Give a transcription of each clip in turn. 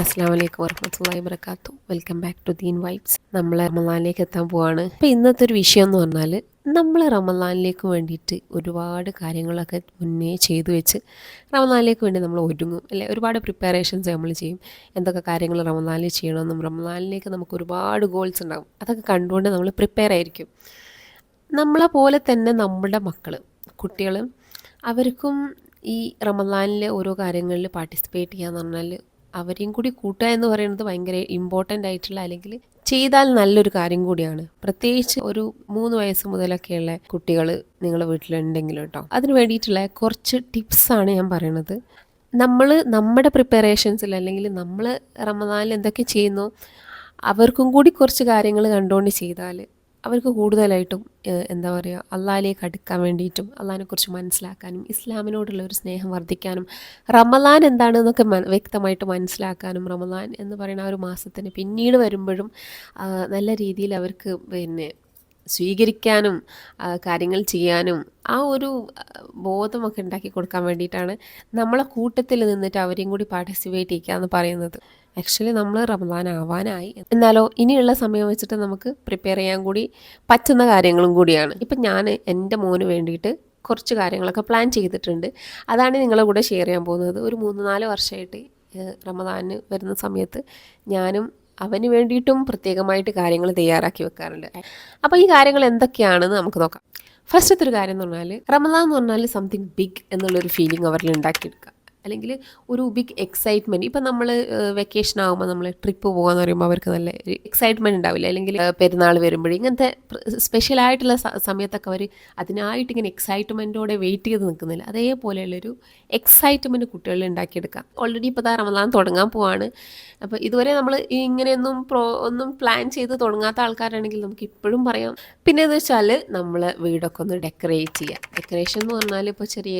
അസ്സാം വലൈക്കും വർഹമത്തല്ലാ വർക്കാത്തു welcome back to Deen vibes നമ്മൾ റമലാനിലേക്ക് എത്താൻ പോവാണ്. അപ്പോൾ ഇന്നത്തെ ഒരു വിഷയം എന്ന് പറഞ്ഞാൽ നമ്മൾ റമലാനിലേക്ക് വേണ്ടിയിട്ട് ഒരുപാട് കാര്യങ്ങളൊക്കെ മുന്നേ ചെയ്തു വെച്ച് റമലാനിലേക്ക് വേണ്ടി നമ്മൾ ഒരുങ്ങും. അല്ലെ? ഒരുപാട് പ്രിപ്പറേഷൻസ് നമ്മൾ ചെയ്യും. എന്തൊക്കെ കാര്യങ്ങൾ റമലാനിൽ ചെയ്യണമെന്നും റമലാനിലേക്ക് നമുക്ക് ഒരുപാട് ഗോൾസ് ഉണ്ടാകും. അതൊക്കെ കണ്ടുകൊണ്ട് നമ്മൾ പ്രിപ്പയർ ആയിരിക്കും. നമ്മളെ പോലെ തന്നെ നമ്മുടെ മക്കൾ കുട്ടികൾ അവർക്കും ഈ റമലാനിലെ ഓരോ കാര്യങ്ങളിൽ പാർട്ടിസിപ്പേറ്റ് ചെയ്യാന്ന് പറഞ്ഞാൽ അവരെയും കൂടി കൂട്ടുക എന്ന് പറയുന്നത് ഭയങ്കര ഇമ്പോർട്ടന്റ് ആയിട്ടുള്ള അല്ലെങ്കിൽ ചെയ്താൽ നല്ലൊരു കാര്യം കൂടിയാണ്. പ്രത്യേകിച്ച് ഒരു മൂന്ന് വയസ്സ് മുതലൊക്കെയുള്ള കുട്ടികൾ നിങ്ങളുടെ വീട്ടിലുണ്ടെങ്കിലും കേട്ടോ. അതിന് വേണ്ടിയിട്ടുള്ള കുറച്ച് ടിപ്സാണ് ഞാൻ പറയണത്. നമ്മൾ നമ്മുടെ പ്രിപ്പറേഷൻസിൽ അല്ലെങ്കിൽ നമ്മൾ റമദാനിൽ എന്തൊക്കെ ചെയ്യുന്നു അവർക്കും കൂടി കുറച്ച് കാര്യങ്ങൾ കണ്ടുകൊണ്ട് ചെയ്താൽ അവർക്ക് കൂടുതലായിട്ടും എന്താ പറയുക അള്ളാഹിലേക്ക് അടുക്കാൻ വേണ്ടിയിട്ടും അള്ളാഹിനെക്കുറിച്ച് മനസ്സിലാക്കാനും ഇസ്ലാമിനോടുള്ള ഒരു സ്നേഹം വർദ്ധിക്കാനും റമലാൻ എന്താണെന്നൊക്കെ വ്യക്തമായിട്ട് മനസ്സിലാക്കാനും റമലാൻ എന്ന് പറയുന്ന ആ ഒരു മാസത്തിന് പിന്നീട് വരുമ്പോഴും നല്ല രീതിയിൽ അവർക്ക് പിന്നെ സ്വീകരിക്കാനും കാര്യങ്ങൾ ചെയ്യാനും ആ ഒരു ബോധമൊക്കെ ഉണ്ടാക്കി കൊടുക്കാൻ വേണ്ടിയിട്ടാണ് നമ്മളെ കൂട്ടത്തിൽ നിന്നിട്ട് അവരെയും കൂടി പാർട്ടിസിപ്പേറ്റ് ചെയ്യുക എന്ന് പറയുന്നത്. ആക്ച്വലി നമ്മൾ റമദാൻ ആവാനായി. എന്നാലോ ഇനിയുള്ള സമയം വെച്ചിട്ട് നമുക്ക് പ്രിപ്പയർ ചെയ്യാൻ കൂടി പറ്റുന്ന കാര്യങ്ങളും കൂടിയാണ്. ഇപ്പം ഞാൻ എന്റെ മോന് വേണ്ടിയിട്ട് കുറച്ച് കാര്യങ്ങളൊക്കെ പ്ലാൻ ചെയ്തിട്ടുണ്ട്. അതാണ് നിങ്ങളുടെ കൂടെ ഷെയർ ചെയ്യാൻ പോകുന്നത്. ഒരു മൂന്ന് നാല് വർഷമായിട്ട് റമദാന് വരുന്ന സമയത്ത് ഞാനും അവന് വേണ്ടിയിട്ടും പ്രത്യേകമായിട്ട് കാര്യങ്ങൾ തയ്യാറാക്കി വെക്കാറുണ്ട്. അപ്പോൾ ഈ കാര്യങ്ങൾ എന്തൊക്കെയാണെന്ന് നമുക്ക് നോക്കാം. ഫസ്റ്റത്തെ ഒരു കാര്യം എന്ന് പറഞ്ഞാൽ റമദാൻ എന്ന് പറഞ്ഞാൽ സംതിങ് ബിഗ് എന്നുള്ളൊരു ഫീലിംഗ് അവരിൽ ഉണ്ടാക്കിയെടുക്കുക. അല്ലെങ്കിൽ ഒരു ബിഗ് എക്സൈറ്റ്മെന്റ് ഇപ്പം നമ്മൾ വെക്കേഷൻ ആകുമ്പോൾ നമ്മൾ ട്രിപ്പ് പോകാന്ന് പറയുമ്പോൾ അവർക്ക് നല്ല എക്സൈറ്റ്മെന്റ് ഉണ്ടാവില്ല? അല്ലെങ്കിൽ പെരുന്നാൾ വരുമ്പോഴേ ഇങ്ങനത്തെ സ്പെഷ്യൽ ആയിട്ടുള്ള സമയത്തൊക്കെ അവർ അതിനായിട്ട് ഇങ്ങനെ എക്സൈറ്റ്മെന്റോടെ വെയിറ്റ് ചെയ്ത് നിൽക്കുന്നില്ല. അതേപോലെയുള്ളൊരു എക്സൈറ്റ്മെന്റ് കുട്ടികളിൽ ഉണ്ടാക്കിയെടുക്കാം. ഓൾറെഡി ഇപ്പോൾ താ റമദാൻ തുടങ്ങാൻ പോവാണ്. അപ്പോൾ ഇതുവരെ നമ്മൾ ഇങ്ങനെയൊന്നും പ്രോ ഒന്നും പ്ലാൻ ചെയ്ത് തുടങ്ങാത്ത ആൾക്കാരാണെങ്കിൽ നമുക്ക് ഇപ്പോഴും പറയാം. പിന്നെ എന്ന് വെച്ചാൽ നമ്മൾ വീടൊക്കെ ഒന്ന് ഡെക്കറേറ്റ് ചെയ്യാം. ഡെക്കറേഷൻ എന്ന് പറഞ്ഞാൽ ഇപ്പോൾ ചെറിയ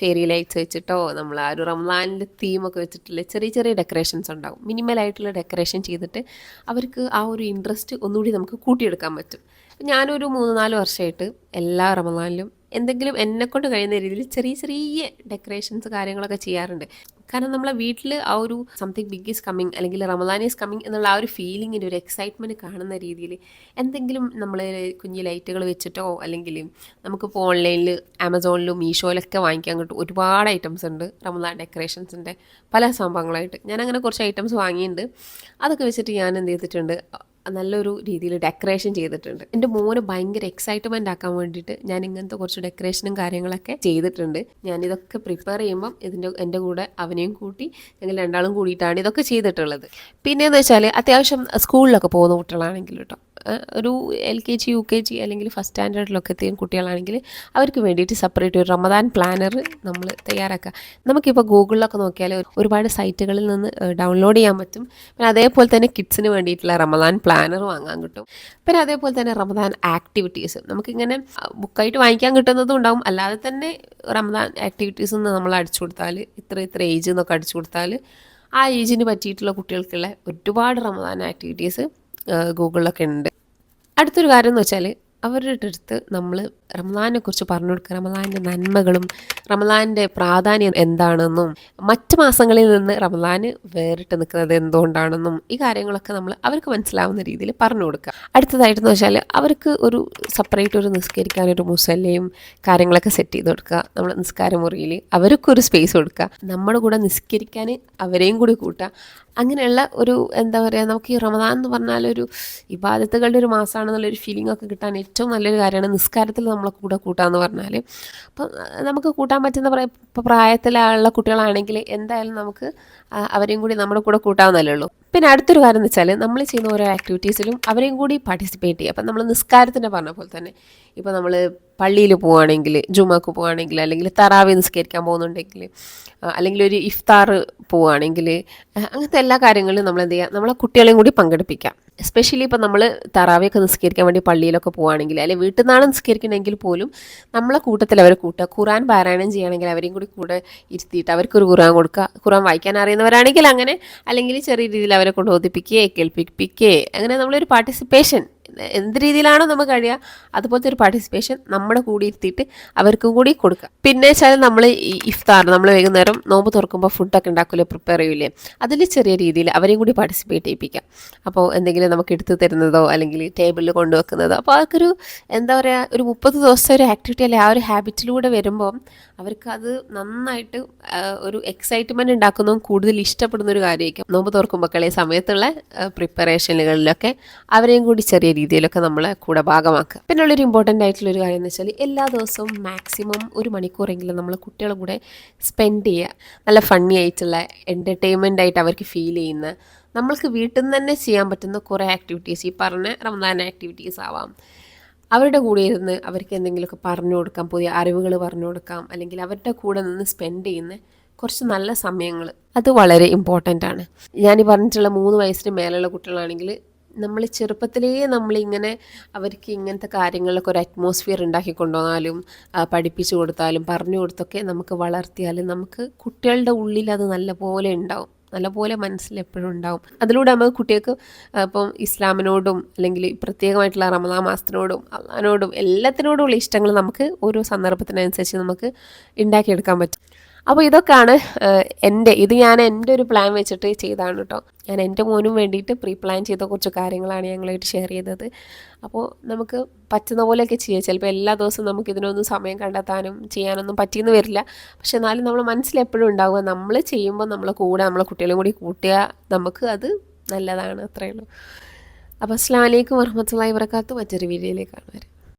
ഫെയറി ലൈറ്റ്സ് വെച്ചിട്ടോ നമ്മൾ ആ ഒരു റംലാനിന്റെ തീമൊക്കെ വെച്ചിട്ടുള്ള ചെറിയ ചെറിയ ഡെക്കറേഷൻസ് ഉണ്ടാകും. മിനിമലായിട്ടുള്ള ഡെക്കറേഷൻ ചെയ്തിട്ട് അവർക്ക് ആ ഒരു ഇൻട്രസ്റ്റ് ഒന്നുകൂടി നമുക്ക് കൂട്ടിയെടുക്കാൻ പറ്റും. ഞാനൊരു മൂന്ന് നാല് വർഷമായിട്ട് എല്ലാ റമദാനിലും എന്തെങ്കിലും എന്നെക്കൊണ്ട് കഴിയുന്ന രീതിയിൽ ചെറിയ ചെറിയ ഡെക്കറേഷൻസ് കാര്യങ്ങളൊക്കെ ചെയ്യാറുണ്ട്. കാരണം നമ്മളെ വീട്ടിൽ ആ ഒരു സംതിങ് ബിഗ് ഈസ് കമ്മിങ് അല്ലെങ്കിൽ റമദാൻ ഈസ് കമ്മിങ് എന്നുള്ള ആ ഒരു ഫീലിങ്ങിന്റെ ഒരു എക്സൈറ്റ്മെന്റ് കാണുന്ന രീതിയിൽ എന്തെങ്കിലും നമ്മൾ കുഞ്ഞു ലൈറ്റുകൾ വെച്ചിട്ടോ അല്ലെങ്കിൽ നമുക്കിപ്പോൾ ഓൺലൈനിൽ ആമസോണിലും മീഷോയിലൊക്കെ വാങ്ങിക്കാൻ കിട്ടും ഒരുപാട് ഐറ്റംസ് ഉണ്ട് റമദാൻ ഡെക്കറേഷൻസിന്റെ പല സംഭവങ്ങളായിട്ട്. ഞാൻ അങ്ങനെ കുറച്ച് ഐറ്റംസ് വാങ്ങിയിട്ടുണ്ട് അതൊക്കെ വെച്ചിട്ട് ഞാൻ എന്ത് ചെയ്തിട്ടുണ്ട് നല്ലൊരു രീതിയിൽ ഡെക്കറേഷൻ ചെയ്തിട്ടുണ്ട്. എന്റെ മോന് ഭയങ്കര എക്സൈറ്റ്മെന്റ് ആക്കാൻ വേണ്ടിയിട്ട് ഞാൻ ഇങ്ങനത്തെ കുറച്ച് ഡെക്കറേഷനും കാര്യങ്ങളൊക്കെ ചെയ്തിട്ടുണ്ട്. ഞാൻ ഇതൊക്കെ പ്രിപ്പയർ ചെയ്യുമ്പം ഇതിന്റെ എന്റെ കൂടെ അവനെയും കൂട്ടി ഞങ്ങൾ രണ്ടാളും കൂടിയിട്ടാണ് ഇതൊക്കെ ചെയ്തിട്ടുള്ളത്. പിന്നെയെന്ന് വെച്ചാൽ അത്യാവശ്യം സ്കൂളിലൊക്കെ പോകുന്ന കുട്ടികളാണെങ്കിൽ കേട്ടോ ഒരു L K G U K G അല്ലെങ്കിൽ ഫസ്റ്റ് സ്റ്റാൻഡേർഡിലൊക്കെ എത്തിയ കുട്ടികളാണെങ്കിൽ അവർക്ക് വേണ്ടിയിട്ട് സെപ്പറേറ്റ് ഒരു റമദാൻ പ്ലാനർ നമ്മൾ തയ്യാറാക്കുക. നമുക്കിപ്പോൾ ഗൂഗിളിലൊക്കെ നോക്കിയാൽ ഒരുപാട് സൈറ്റുകളിൽ നിന്ന് ഡൗൺലോഡ് ചെയ്യാൻ പറ്റും. പിന്നെ അതേപോലെ തന്നെ കിഡ്സിന് വേണ്ടിയിട്ടുള്ള റമദാൻ പ്ലാനർ വാങ്ങാൻ കിട്ടും. പിന്നെ അതേപോലെ തന്നെ റമദാൻ ആക്ടിവിറ്റീസ് നമുക്കിങ്ങനെ ബുക്കായിട്ട് വാങ്ങിക്കാൻ കിട്ടുന്നതും ഉണ്ടാവും. അല്ലാതെ തന്നെ റമദാൻ ആക്ടിവിറ്റീസ് നമ്മൾ അടിച്ചു കൊടുത്താൽ ഇത്ര ഇത്ര ഏജ് എന്നൊക്കെ അടിച്ചു കൊടുത്താൽ ആ ഏജിന് പറ്റിയിട്ടുള്ള കുട്ടികൾക്കുള്ള ഒരുപാട് റമദാൻ ആക്ടിവിറ്റീസ് ഗൂഗിളിലൊക്കെ ഉണ്ട്. അടുത്തൊരു കാര്യം എന്ന് വെച്ചാൽ അവരുടെ അടുത്ത് നമ്മൾ റമദാനെ കുറിച്ച് പറഞ്ഞു കൊടുക്കുക. റമദാന്റെ നന്മകളും റമദാന്റെ പ്രാധാന്യം എന്താണെന്നും മറ്റ് മാസങ്ങളിൽ നിന്ന് റമദാന് വേറിട്ട് നിൽക്കുന്നത് എന്തുകൊണ്ടാണെന്നും ഈ കാര്യങ്ങളൊക്കെ നമ്മൾ അവർക്ക് മനസ്സിലാവുന്ന രീതിയിൽ പറഞ്ഞു കൊടുക്കുക. അടുത്തതായിട്ടെന്ന് വെച്ചാൽ അവർക്ക് ഒരു സെപ്പറേറ്റ് ഒരു നിസ്കരിക്കാനൊരു മുസല്ലയും കാര്യങ്ങളൊക്കെ സെറ്റ് ചെയ്ത് കൊടുക്കുക. നമ്മൾ നിസ്കാര മുറിയിൽ അവർക്കൊരു സ്പേസ് കൊടുക്കുക. നമ്മുടെ കൂടെ നിസ്കരിക്കാൻ അവരെയും കൂടി കൂട്ടുക. അങ്ങനെയുള്ള ഒരു എന്താ പറയുക നമുക്ക് ഈ റമദാൻ എന്ന് പറഞ്ഞാൽ ഒരു ഇബാദത്തുകളുടെ ഒരു മാസമാണെന്നുള്ളൊരു ഫീലിംഗ് ഒക്കെ കിട്ടാൻ ഏറ്റവും നല്ലൊരു കാര്യമാണ് നിസ്കാരത്തിൽ നമ്മളെ കൂടെ കൂട്ടാന്ന് പറഞ്ഞാൽ അപ്പം നമുക്ക് കൂട്ടാൻ പറ്റുന്ന ഇപ്പോൾ പ്രായത്തിലുള്ള കുട്ടികളാണെങ്കിൽ എന്തായാലും നമുക്ക് അവരെയും കൂടി നമ്മുടെ കൂടെ കൂട്ടാവുന്നല്ലേ ഉള്ളൂ. പിന്നെ അടുത്തൊരു കാര്യം എന്ന് വെച്ചാൽ നമ്മൾ ചെയ്യുന്ന ഓരോ ആക്ടിവിറ്റീസിലും അവരെയും കൂടി പാർട്ടിസിപ്പേറ്റ് ചെയ്യുക. അപ്പം നമ്മൾ നിസ്കാരത്തിന്റെ പറഞ്ഞ പോലെ തന്നെ ഇപ്പോൾ നമ്മൾ പള്ളിയിൽ പോവുകയാണെങ്കിൽ ജുമാക്ക് പോവുകയാണെങ്കിൽ അല്ലെങ്കിൽ തറാവി നിസ്കരിക്കാൻ പോകുന്നുണ്ടെങ്കിൽ അല്ലെങ്കിൽ ഒരു ഇഫ്താർ പോവുകയാണെങ്കിൽ അങ്ങനത്തെ എല്ലാ കാര്യങ്ങളിലും നമ്മൾ എന്ത് ചെയ്യുക നമ്മളെ കുട്ടികളെയും കൂടി പങ്കെടുപ്പിക്കാം എസ്പെഷ്യലി ഇപ്പം നമ്മൾ തറാവിയൊക്കെ നിസ്കരിക്കാൻ വേണ്ടി പള്ളിയിലൊക്കെ പോവുകയാണെങ്കിൽ അല്ലെങ്കിൽ വീട്ടിൽ നിന്നാണ് നിസ്കരിക്കണമെങ്കിൽ പോലും നമ്മളെ കൂട്ടത്തിൽ അവരെ കൂട്ടുക. ഖുറാൻ പാരായണം ചെയ്യുകയാണെങ്കിൽ അവരെയും കൂടി കൂടെ ഇരുത്തിയിട്ട് അവർക്കൊരു ഖുറാൻ കൊടുക്കുക. ഖുറാൻ വായിക്കാൻ അറിയുന്നവരാണെങ്കിൽ അങ്ങനെ അല്ലെങ്കിൽ ചെറിയ രീതിയിൽ അവരെ കൊണ്ട് ഓതിപ്പിക്കുകയോ കേൾപ്പിപ്പിക്കുകയോ അങ്ങനെ നമ്മളൊരു പാർട്ടിസിപ്പേഷൻ എന്ത് രീതിയിലാണോ നമുക്ക് കഴിയുക അതുപോലത്തെ ഒരു പാർട്ടിസിപ്പേഷൻ നമ്മുടെ കൂടി ഇരുത്തിയിട്ട് അവർക്കും കൂടി കൊടുക്കുക. പിന്നെ വെച്ചാൽ നമ്മൾ ഇഫ്താർ നമ്മൾ വൈകുന്നേരം നോമ്പ് തുറക്കുമ്പോൾ ഫുഡൊക്കെ ഉണ്ടാക്കില്ലേ പ്രിപ്പയർ ചെയ്യില്ലേ അതിൽ ചെറിയ രീതിയിൽ അവരെയും കൂടി പാർട്ടിസിപ്പേറ്റ് ചെയ്യിപ്പിക്കാം. അപ്പോൾ എന്തെങ്കിലും നമുക്ക് എടുത്തു തരുന്നതോ അല്ലെങ്കിൽ ടേബിളിൽ കൊണ്ടുവെക്കുന്നതോ അപ്പോൾ അവർക്കൊരു എന്താ പറയുക ഒരു മുപ്പത് ദിവസത്തെ ഒരു ആക്ടിവിറ്റി അല്ലെ? ആ ഒരു ഹാബിറ്റിലൂടെ വരുമ്പോൾ അവർക്ക് അത് നന്നായിട്ട് ഒരു എക്സൈറ്റ്മെന്റ് ഉണ്ടാക്കുന്നതും കൂടുതൽ ഇഷ്ടപ്പെടുന്ന ഒരു കാര്യമായിരിക്കും. നോമ്പ് തുറക്കുമ്പോഴേ സമയത്തുള്ള പ്രിപ്പറേഷനുകളിലൊക്കെ അവരെയും കൂടി ചെറിയ രീതിയിലൊക്കെ നമ്മളെ കൂടെ ഭാഗമാക്കുക. പിന്നെ ഉള്ളൊരു ഇമ്പോർട്ടന്റ് ആയിട്ടുള്ള ഒരു കാര്യം എന്ന് വെച്ചാൽ എല്ലാ ദിവസവും മാക്സിമം ഒരു മണിക്കൂറെങ്കിലും നമ്മൾ കുട്ടികളുടെ കൂടെ സ്പെൻഡ് ചെയ്യുക. നല്ല ഫണ്ണി ആയിട്ടുള്ള എന്റർടൈൻമെന്റ് ആയിട്ട് അവർക്ക് ഫീൽ ചെയ്യുന്ന നമ്മൾക്ക് വീട്ടിൽ നിന്ന് തന്നെ ചെയ്യാൻ പറ്റുന്ന കുറേ ആക്ടിവിറ്റീസ് ഈ പറഞ്ഞ റമദാൻ ആക്ടിവിറ്റീസ് ആവാം. അവരുടെ കൂടെ ഇരുന്ന് അവർക്ക് എന്തെങ്കിലുമൊക്കെ പറഞ്ഞു കൊടുക്കാം പുതിയ അറിവുകൾ പറഞ്ഞു കൊടുക്കാം അല്ലെങ്കിൽ അവരുടെ കൂടെ നിന്ന് സ്പെൻഡ് ചെയ്യുന്ന കുറച്ച് നല്ല സമയങ്ങൾ അത് വളരെ ഇമ്പോർട്ടന്റ് ആണ്. ഞാൻ ഈ പറഞ്ഞിട്ടുള്ള മൂന്ന് വയസ്സിന് മേലുള്ള കുട്ടികളാണെങ്കിൽ നമ്മൾ ചെറുപ്പത്തിലേ നമ്മളിങ്ങനെ അവർക്ക് ഇങ്ങനത്തെ കാര്യങ്ങളിലൊക്കെ ഒരു അറ്റ്മോസ്ഫിയർ ഉണ്ടാക്കി കൊണ്ടുവന്നാലും പഠിപ്പിച്ചു കൊടുത്താലും പറഞ്ഞു കൊടുത്തൊക്കെ നമുക്ക് വളർത്തിയാലും നമുക്ക് കുട്ടികളുടെ ഉള്ളിൽ അത് നല്ലപോലെ ഉണ്ടാവും. നല്ലപോലെ മനസ്സിൽ എപ്പോഴും ഉണ്ടാവും. അതിലൂടെ നമുക്ക് കുട്ടികൾക്ക് ഇപ്പം ഇസ്ലാമിനോടും അല്ലെങ്കിൽ പ്രത്യേകമായിട്ടുള്ള റമദാ മാസത്തിനോടും അള്ളഹാനോടും എല്ലാത്തിനോടുമുള്ള ഇഷ്ടങ്ങൾ നമുക്ക് ഓരോ സന്ദർഭത്തിനനുസരിച്ച് നമുക്ക് ഉണ്ടാക്കിയെടുക്കാൻ പറ്റും. അപ്പോൾ ഇതൊക്കെയാണ് എന്റെ ഇത് ഞാൻ എന്റെ ഒരു പ്ലാൻ വെച്ചിട്ട് ചെയ്താണ് കേട്ടോ ഞാൻ എന്റെ മോനും വേണ്ടിയിട്ട് പ്രീ പ്ലാൻ ചെയ്ത കുറച്ച് കാര്യങ്ങളാണ് ഞങ്ങളായിട്ട് ഷെയർ ചെയ്തത്. അപ്പോൾ നമുക്ക് പറ്റുന്ന പോലെയൊക്കെ ചെയ്യാം. ചിലപ്പോൾ എല്ലാ ദിവസവും നമുക്ക് ഇതിനൊന്നും സമയം കണ്ടെത്താനും ചെയ്യാനൊന്നും പറ്റിയെന്ന് വരില്ല. പക്ഷെ എന്നാലും നമ്മൾ മനസ്സിലെപ്പോഴും ഉണ്ടാവുക നമ്മൾ ചെയ്യുമ്പോൾ നമ്മളെ കൂടെ നമ്മളെ കുട്ടികളും കൂടി കൂട്ടിയാൽ നമുക്ക് അത് നല്ലതാണ് അത്രയേ ഉള്ളൂ. അപ്പോൾ അസ്ലാം വലൈക്കും വറഹമത്തല്ലാ വർക്കാത്തു മറ്റൊരു വീഡിയോയിലേക്ക് കാണുവരെ